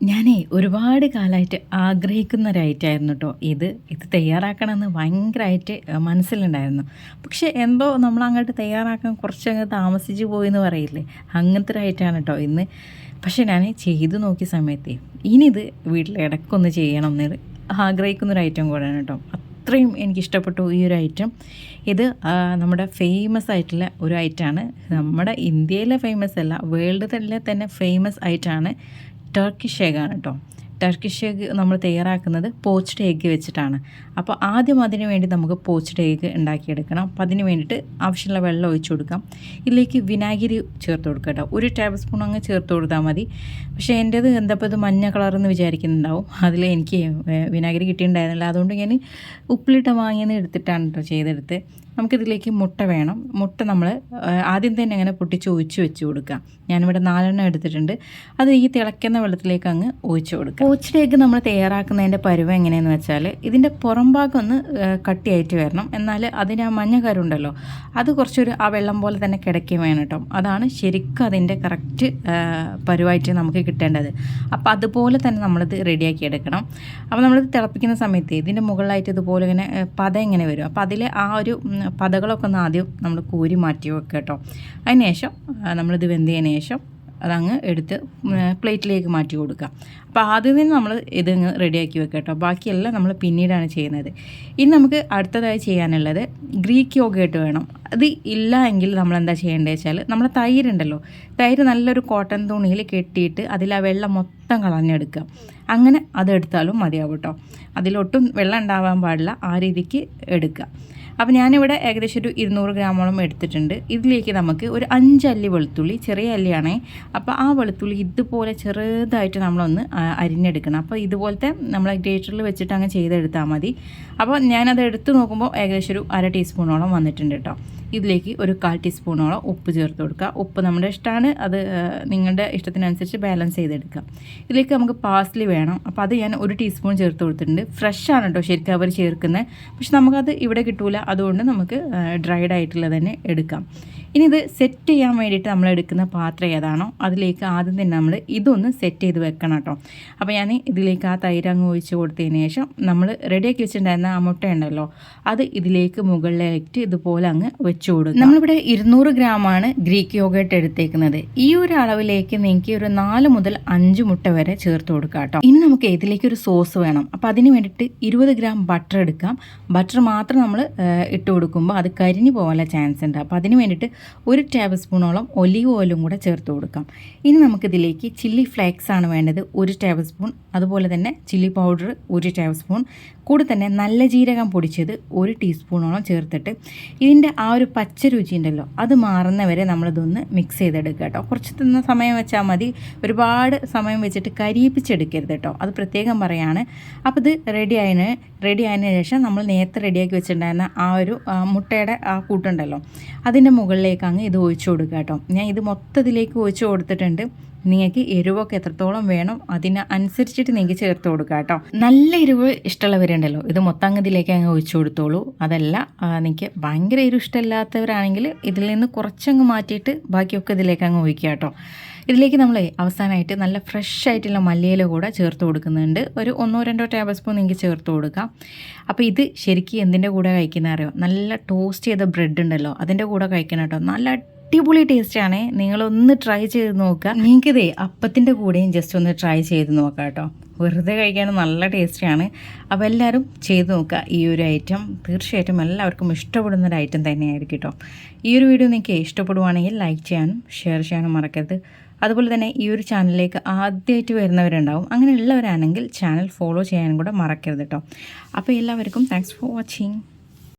ഞാനേ ഒരുപാട് കാലമായിട്ട് ആഗ്രഹിക്കുന്ന ഒരു ഐറ്റമായിരുന്നു കേട്ടോ ഇത് ഇത് തയ്യാറാക്കണമെന്ന് ഭയങ്കരമായിട്ട് മനസ്സിലുണ്ടായിരുന്നു. പക്ഷേ എന്തോ നമ്മൾ അങ്ങോട്ട് തയ്യാറാക്കാൻ കുറച്ചങ്ങ് താമസിച്ച് പോയി എന്ന് പറയില്ലേ? അങ്ങനത്തെ ഒരു ഐറ്റമാണ് കേട്ടോ ഇന്ന്. പക്ഷേ ഞാൻ ചെയ്തു നോക്കിയ സമയത്തെ ഇനിയിത് വീട്ടിൽ ഇടയ്ക്കൊന്ന് ചെയ്യണം എന്ന് ആഗ്രഹിക്കുന്ന ഒരു ഐറ്റം കൂടെയാണ് കേട്ടോ അത്രയും എനിക്കിഷ്ടപ്പെട്ടു ഈ ഒരു ഐറ്റം ഇത് നമ്മുടെ ഫേമസ് ആയിട്ടുള്ള ഒരു ഐറ്റമാണ് നമ്മുടെ ഇന്ത്യയിലെ ഫേമസ് അല്ല വേൾഡ് തന്നെ തന്നെ ഫേമസ് ആയിട്ടാണ് ടർക്കിഷ് ആണ് കേട്ടോ ടർക്കിഷ് എഗ്ഗ് നമ്മൾ തയ്യാറാക്കുന്നത് പോച്ച്ഡ് എഗ്ഗ് വെച്ചിട്ടാണ്. അപ്പോൾ ആദ്യം അതിന് വേണ്ടി നമുക്ക് പോച്ച്ഡ് എഗ്ഗ് ഉണ്ടാക്കിയെടുക്കണം. അപ്പോൾ അതിന് വേണ്ടിയിട്ട് ആവശ്യമുള്ള വെള്ളം ഒഴിച്ചു കൊടുക്കാം. ഇതിലേക്ക് വിനാഗിരി ചേർത്ത് കൊടുക്കുക കേട്ടോ ഒരു ടേബിൾ സ്പൂൺ അങ്ങ് ചേർത്ത് കൊടുത്താൽ മതി. പക്ഷേ എന്റേത് എന്തപ്പോൾ ഇത് മഞ്ഞ കളറെന്ന് വിചാരിക്കുന്നുണ്ടാവും. അതിൽ എനിക്ക് വിനാഗിരി കിട്ടിയിട്ടുണ്ടായിരുന്നില്ല. അതുകൊണ്ട് ഞാൻ ഉപ്പിലിട്ട വാങ്ങിയെന്ന് എടുത്തിട്ടാണ് കേട്ടോ ചെയ്തെടുത്ത് നമുക്കിതിലേക്ക് മുട്ട വേണം. മുട്ട നമ്മൾ ആദ്യം തന്നെ അങ്ങനെ പൊട്ടിച്ച് ഒഴിച്ച് വെച്ച് കൊടുക്കുക ഞാനിവിടെ നാലെണ്ണം എടുത്തിട്ടുണ്ട്. അത് ഈ തിളയ്ക്കുന്ന വെള്ളത്തിലേക്ക് അങ്ങ് ഒഴിച്ച് കൊടുക്കുക ഒഴിച്ചിലേക്ക് നമ്മൾ തയ്യാറാക്കുന്നതിന്റെ പരുവം എങ്ങനെയെന്ന് വെച്ചാൽ ഇതിന്റെ പുറം ഭാഗം ഒന്ന് കട്ടിയായിട്ട് വരണം. എന്നാൽ അതിന് ആ മഞ്ഞ കരുണ്ടല്ലോ അത് കുറച്ചൊരു ആ വെള്ളം പോലെ തന്നെ കിടക്കുകയും വേണം കേട്ടോ. അതാണ് ശരിക്കും അതിന്റെ കറക്റ്റ് പരുവായിട്ട് നമുക്ക് കിട്ടേണ്ടത്. അപ്പോൾ അതുപോലെ തന്നെ നമ്മളിത് റെഡിയാക്കി എടുക്കണം. അപ്പോൾ നമ്മളിത് തിളപ്പിക്കുന്ന സമയത്ത് ഇതിന്റെ മുകളിലായിട്ട് ഇതുപോലെ ഇങ്ങനെ പത ഇങ്ങനെ വരും. അപ്പോൾ അതിൽ ആ ഒരു പതകളൊക്കെ ഒന്ന് ആദ്യം നമ്മൾ കോരി മാറ്റി വെക്കുക കേട്ടോ. അതിനുശേഷം ശേഷം നമ്മളിത് വെന്തതിന് ശേഷം അതങ്ങ് എടുത്ത് പ്ലേറ്റിലേക്ക് മാറ്റി കൊടുക്കുക. അപ്പോൾ ആദ്യം തന്നെ നമ്മൾ ഇതങ്ങ് റെഡിയാക്കി വെക്കുക കേട്ടോ. ബാക്കിയെല്ലാം നമ്മൾ പിന്നീടാണ് ചെയ്യുന്നത്. ഇനി നമുക്ക് അടുത്തതായി ചെയ്യാനുള്ളത് ഗ്രീക്ക് യോഗയിട്ട് വേണം. അത് ഇല്ല എങ്കിൽ നമ്മൾ എന്താ ചെയ്യേണ്ടത് വെച്ചാൽ നമ്മൾ തൈരുണ്ടല്ലോ തൈര് നല്ലൊരു കോട്ടൺ തുണിയിൽ കെട്ടിയിട്ട് അതിൽ ആ വെള്ളം മൊത്തം കളഞ്ഞെടുക്കുക. അങ്ങനെ അതെടുത്താലും മതിയാവും കേട്ടോ. അതിലൊട്ടും വെള്ളം ഉണ്ടാവാൻ പാടില്ല. ആ രീതിക്ക് എടുക്കുക. അപ്പോൾ ഞാനിവിടെ ഏകദേശം ഒരു ഇരുന്നൂറ് ഗ്രാമോളം എടുത്തിട്ടുണ്ട്. ഇതിലേക്ക് നമുക്ക് ഒരു അഞ്ചല്ലി വെളുത്തുള്ളി ചെറിയ അല്ലിയാണേ. അപ്പോൾ ആ വെളുത്തുള്ളി ഇതുപോലെ ചെറുതായിട്ട് നമ്മളൊന്ന് അരിഞ്ഞെടുക്കണം. അപ്പോൾ ഇതുപോലത്തെ നമ്മൾ ഗ്രേറ്ററിൽ വെച്ചിട്ട് അങ്ങ് ചെയ്തെടുത്താൽ മതി. അപ്പോൾ ഞാനത് എടുത്ത് നോക്കുമ്പോൾ ഏകദേശം ഒരു അര ടീസ്പൂണോളം വന്നിട്ടുണ്ട് കേട്ടോ. ഇതിലേക്ക് ഒരു കാൽ ടീസ്പൂണോളം ഉപ്പ് ചേർത്ത് കൊടുക്കുക. ഉപ്പ് നമ്മുടെ ഇഷ്ടമാണ് അത് നിങ്ങളുടെ ഇഷ്ടത്തിനനുസരിച്ച് ബാലൻസ് ചെയ്തെടുക്കുക. ഇതിലേക്ക് നമുക്ക് പാസ്ലി വേണം. അപ്പോൾ അത് ഞാൻ ഒരു ടീസ്പൂൺ ചേർത്ത് കൊടുത്തിട്ടുണ്ട്. ഫ്രഷ് ആണ് കേട്ടോ ശരിക്കും അവർ ചേർക്കുന്നത്. പക്ഷെ നമുക്കത് ഇവിടെ കിട്ടൂല. അതുകൊണ്ട് നമുക്ക് ഡ്രൈഡ് ആയിട്ടുള്ള തന്നെ എടുക്കാം. ഇനി ഇത് സെറ്റ് ചെയ്യാൻ വേണ്ടിയിട്ട് നമ്മൾ എടുക്കുന്ന പാത്രം ഏതാണോ അതിലേക്ക് ആദ്യം തന്നെ നമ്മൾ ഇതൊന്ന് സെറ്റ് ചെയ്ത് വെക്കണം കേട്ടോ. അപ്പോൾ ഞാൻ ഇതിലേക്ക് ആ തൈര് അങ്ങ് ഒഴിച്ച് കൊടുത്തതിന് ശേഷം നമ്മൾ റെഡിയാക്കി വെച്ചിട്ടുണ്ടായിരുന്ന ആ മുട്ട ഉണ്ടല്ലോ അത് ഇതിലേക്ക് മുകളിലേക്ക് ഇതുപോലെ അങ്ങ് വെച്ച് കൊടുക്കും. നമ്മളിവിടെ ഇരുന്നൂറ് ഗ്രാമാണ് ഗ്രീക്ക് യോഗട്ട് എടുത്തേക്കുന്നത്. ഈ ഒരു അളവിലേക്ക് നിങ്ങൾക്ക് ഒരു നാല് മുതൽ അഞ്ച് മുട്ട വരെ ചേർത്ത് കൊടുക്കാം കേട്ടോ. ഇനി നമുക്ക് ഇതിലേക്ക് ഒരു സോസ് വേണം. അപ്പോൾ അതിന് വേണ്ടിയിട്ട് ഇരുപത് ഗ്രാം ബട്ടർ എടുക്കാം. ബട്ടർ മാത്രം നമ്മൾ ഇട്ട് കൊടുക്കുമ്പോൾ അത് കരിഞ്ഞു പോകാനുള്ള ചാൻസ് ഉണ്ട്. അപ്പോൾ അതിന് വേണ്ടിയിട്ട് ഒരു ടേബിൾ സ്പൂണോളം ഒലിവ് ഓയിലും കൂടെ ചേർത്ത് കൊടുക്കാം. ഇനി നമുക്കിതിലേക്ക് ചില്ലി ഫ്ലേക്സ് ആണ് വേണ്ടത്. ഒരു ടേബിൾ സ്പൂൺ അതുപോലെ തന്നെ ചില്ലി പൗഡർ ഒരു ടേബിൾ സ്പൂൺ കൂടെ തന്നെ നല്ല ജീരകം പൊടിച്ചത് ഒരു ടീസ്പൂണോളം ചേർത്തിട്ട് ഇതിന്റെ ആ ഒരു പച്ച രുചി ഉണ്ടല്ലോ അത് മാറുന്നവരെ നമ്മളിതൊന്ന് മിക്സ് ചെയ്തെടുക്കുക കേട്ടോ. കുറച്ച് തിന്ന സമയം വെച്ചാൽ മതി. ഒരുപാട് സമയം വെച്ചിട്ട് കരിയിപ്പിച്ചെടുക്കരുത് കേട്ടോ. അത് പ്രത്യേകം പറയാണ്. അപ്പോൾ ഇത് റെഡി ആയതിന് റെഡി ആയതിനു ശേഷം നമ്മൾ നേരത്തെ റെഡിയാക്കി വെച്ചിട്ടുണ്ടായിരുന്ന ആ ഒരു മുട്ടയുടെ ആ കൂട്ടുണ്ടല്ലോ. അതിന്റെ മുകളിലേക്ക് അങ്ങ് ഇത് ഒഴിച്ചു കൊടുക്കുക കേട്ടോ ഞാൻ ഇത് മൊത്തത്തിലേക്ക് ഒഴിച്ചു കൊടുത്തിട്ടുണ്ട്. നിങ്ങൾക്ക് എരിവൊക്കെ എത്രത്തോളം വേണം അതിന് അനുസരിച്ചിട്ട് നിങ്ങൾക്ക് ചേർത്ത് കൊടുക്കുക കേട്ടോ. നല്ല എരിവ് ഇഷ്ടമുള്ളവരുണ്ടല്ലോ ഇത് മൊത്തം ഇതിലേക്ക് അങ്ങ് ഒഴിച്ചു കൊടുത്തോളൂ. അതല്ല നിങ്ങൾക്ക് ഭയങ്കര എരിവ് ഇഷ്ടമില്ലാത്തവരാണെങ്കിൽ ഇതിൽ നിന്ന് കുറച്ചങ്ങ് മാറ്റിയിട്ട് ബാക്കിയൊക്കെ ഇതിലേക്ക് അങ്ങ് ഒഴിക്കുക കേട്ടോ. ഇതിലേക്ക് നമ്മൾ അവസാനമായിട്ട് നല്ല ഫ്രഷ് ആയിട്ടുള്ള മല്ലിയില കൂടെ ചേർത്ത് കൊടുക്കുന്നുണ്ട്. ഒരു ഒന്നോ രണ്ടോ ടേബിൾ സ്പൂൺ നിങ്ങൾക്ക് ചേർത്ത് കൊടുക്കാം. അപ്പോൾ ഇത് ശരിക്കും എന്തിന്റെ കൂടെ കഴിക്കുന്ന അറിയോ? നല്ല ടോസ്റ്റ് ചെയ്ത ബ്രെഡ് ഉണ്ടല്ലോ അതിന്റെ കൂടെ കഴിക്കണം കേട്ടോ. നല്ല അടിപൊളി ടേസ്റ്റാണ് നിങ്ങളൊന്ന് ട്രൈ ചെയ്ത് നോക്കുക. നിങ്ങൾക്കിതേ അപ്പത്തിന്റെ കൂടെയും ജസ്റ്റ് ഒന്ന് ട്രൈ ചെയ്ത് നോക്കാം കേട്ടോ. വെറുതെ കഴിക്കാൻ നല്ല ടേസ്റ്റിയാണ് അപ്പോൾ എല്ലാവരും ചെയ്ത് നോക്കുക. ഈ ഒരു ഐറ്റം തീർച്ചയായിട്ടും എല്ലാവർക്കും ഇഷ്ടപ്പെടുന്ന ഒരു ഐറ്റം തന്നെയായിരിക്കും കേട്ടോ. ഈ ഒരു വീഡിയോ നിങ്ങൾക്ക് ഇഷ്ടപ്പെടുവാണെങ്കിൽ ലൈക്ക് ചെയ്യാനും ഷെയർ ചെയ്യാനും മറക്കരുത്. അതുപോലെ തന്നെ ഈ ഒരു ചാനലിലേക്ക് ആദ്യമായിട്ട് വരുന്നവരുണ്ടാവും. അങ്ങനെയുള്ളവരാണെങ്കിൽ ചാനൽ ഫോളോ ചെയ്യാനും കൂടെ മറക്കരുത് കേട്ടോ. അപ്പോൾ എല്ലാവർക്കും താങ്ക്സ് ഫോർ വാച്ചിങ്